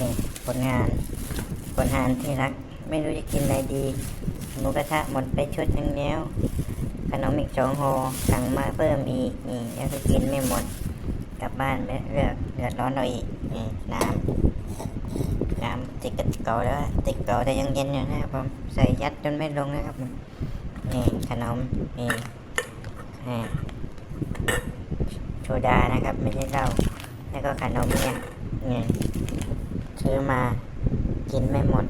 นี่ผลงาน ผลงานที่รัก ไม่รู้จะกินอะไรดีหมูกระทะหมดไปชุดหนึงแล้วขนมอีกสองห่อสั่งมาเพิ่มอีกนี่ยังจะกินไม่หมด กลับบ้านไปเลือกเดือดร้อนเราอีกนี่น้ำน้ำติดกับเก่าแล้วติดเก่าแต่ยังเย็นอยู่นะครับผมใส่ยัดจนไม่ลงนะครับผมนี่ขนมนี่โซดานะครับ ไม่ใช่เหล้าแล้วก็ขนมเนี่ยนี่ ซื้อมากินไม่หมด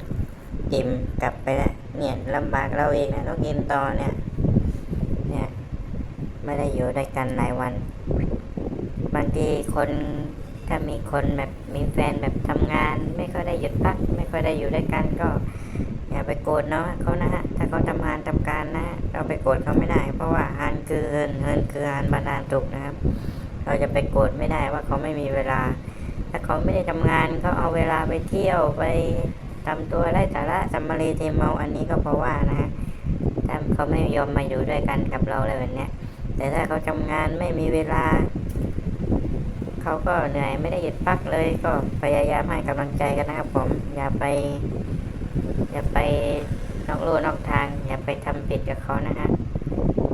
กิมกลับไปแล้วเนี่ยลำบากเราเองนะต้องกินต่อเนี่ย เนี่ยไม่ได้อยู่ด้วยกันหลายวัน บางทีคนถ้ามีคนแบบมีแฟนแบบทำงาน ไม่ค่อยได้หยุดพัก ไม่ค่อยได้อยู่ด้วยกันก็ อย่าไปโกรธเนาะเขานะฮะถ้าเขาทำงานทำการนะเราไปโกรธเขาไม่ได้ เพราะว่าอานคือเฮินเฮินคืออานบาดาลถูกนะครับ เราจะไปโกรธไม่ได้ว่าเขาไม่มีเวลา ถ้าเขาไม่ได้ทำงานเขาเอาเวลาไปเที่ยวไปทำตัวไร้สาระสัมมารีเทเมาอันนี้ก็เพราะว่านะฮะถ้าเขาไม่ยอมมาอยู่ด้วยกันกับเราเลยแบบเนี้ยแต่ถ้าเขาทำงานไม่มีเวลา เขาก็เหนื่อยไม่ได้หยุดพักเลยก็พยายามให้กำลังใจกันนะครับผมอย่าไป อย่าไปนอกลู่นอกทาง อย่าไปทำผิดกับเขานะฮะ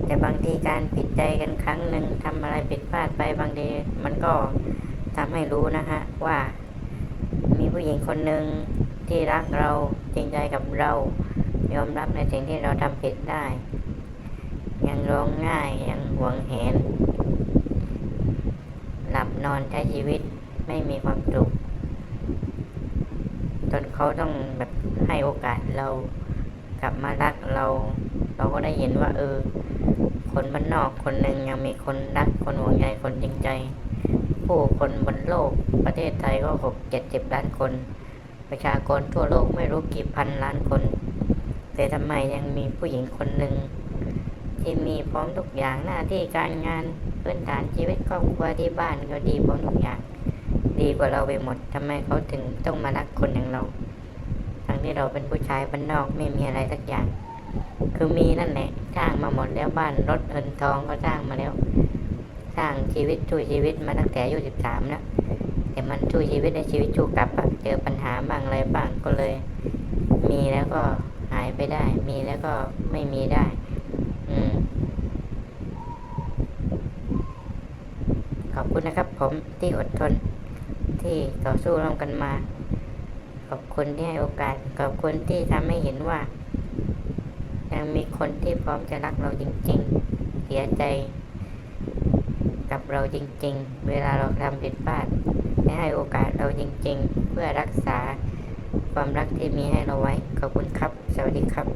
แต่บางทีการผิดใจกันครั้งหนึ่งทำอะไรผิดพลาดไปบางทีมันก็ ทำให้รู้นะฮะว่า มีผู้หญิงคนหนึ่งที่รักเราจริงใจกับเรายอมรับในสิ่งที่เราทำผิดได้ ยังร้องง่ายยังหวงแหน หลับนอนใช้ชีวิตไม่มีความสุขจนเขาต้องแบบให้โอกาสเรากลับมารักเรา เราก็ได้เห็นว่า เออ คนบ้านนอกคนหนึ่งยังมีคนรักคนหวงใยคนจริงใจ ผู้คนบนโลกประเทศไทยก็หกเจ็ดสิบล้านคน ประชากรทั่วโลกไม่รู้กี่พันล้านคน แต่ทำไมยังมีผู้หญิงคนหนึ่ง ที่มีพร้อมทุกอย่างหน้าที่การงานพื้นฐานชีวิตครอบครัวที่บ้านก็ดีพร้อมทุกอย่าง ดีกว่าเราไปหมดทำไมเขาถึงต้องมารักคนอย่างเรา ทั้งที่เราเป็นผู้ชายบ้านนอกไม่มีอะไรสักอย่าง คือมีนั่นแหละสร้างมาหมดแล้วบ้านรถเงินทองก็สร้างมาแล้ว สร้างชีวิตช่วยชีวิตมาตั้งแต่อายุสิบสามแล้วแต่มันช่วยชีวิตในชีวิตชูกลับอะเจอปัญหาบ้างอะไรบ้างก็เลย มีแล้วก็หายไปได้ มีแล้วก็ไม่มีได้ อืมขอบคุณนะครับผมที่อดทน ที่ต่อสู้ร่วมกันมา ขอบคุณที่ให้โอกาส ขอบคุณที่ทำให้เห็นว่า ยังมีคนที่พร้อมจะรักเราจริง ๆ เสียใจ เราจริง ๆ เวลาเราทำผิดพลาดและให้โอกาสเราจริง ๆ เพื่อรักษาความรักที่มีให้เราไว้ ขอบคุณครับ สวัสดีครับ